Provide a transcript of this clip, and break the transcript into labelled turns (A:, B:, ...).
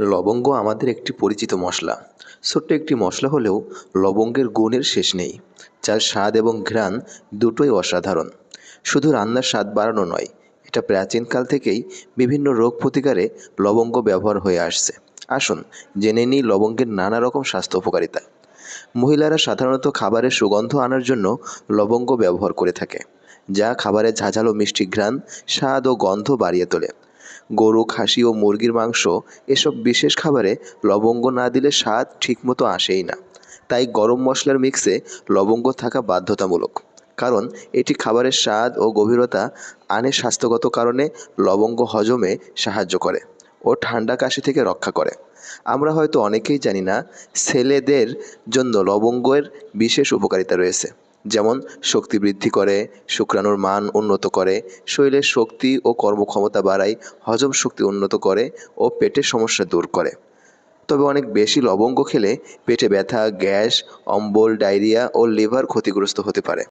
A: লবঙ্গ আমাদের একটি পরিচিত মশলা। ছোট্ট একটি মশলা হলেও লবঙ্গের গুণের শেষ নেই। যার স্বাদ এবং ঘ্রাণ দুটোই অসাধারণ। শুধু রান্নার স্বাদ বাড়ানো নয়, এটা প্রাচীনকাল থেকেই বিভিন্ন রোগ প্রতিকারে লবঙ্গ ব্যবহার হয়ে আসছে। আসুন, জেনে নিই লবঙ্গের নানা রকম স্বাস্থ্য উপকারিতা। মহিলারা সাধারণত খাবারের সুগন্ধ আনার জন্য লবঙ্গ ব্যবহার করে থাকে, যা খাবারের ঝাঁঝালো মিষ্টি ঘ্রাণ, স্বাদ ও গন্ধ বাড়িয়ে তোলে। গরু, খাসি ও মুরগির মাংস এসব বিশেষ খাবারে লবঙ্গ না দিলে স্বাদ ঠিকমতো আসেই না। তাই গরম মশলার মিক্সে লবঙ্গ থাকা বাধ্যতামূলক। কারণ এটি খাবারের স্বাদ ও গভীরতা আনে স্বাস্থ্যগত কারণে লবঙ্গ হজমে সাহায্য করে ও ঠান্ডা কাশি থেকে রক্ষা করে। আমরা হয়তো অনেকেই জানি না, ছেলেদের জন্য লবঙ্গের বিশেষ উপকারিতা রয়েছে। যেমন শক্তি বৃদ্ধি করে, শুক্রাণুর মান উন্নত করে, শরীরের শক্তি ও কর্মক্ষমতা বাড়ায়, হজম শক্তি উন্নত করে ও পেটের সমস্যা দূর করে। তবে অনেক বেশি লবঙ্গ খেলে পেটে ব্যথা, গ্যাস, অম্বল, ডায়রিয়া ও লিভার ক্ষতিগ্রস্ত হতে পারে।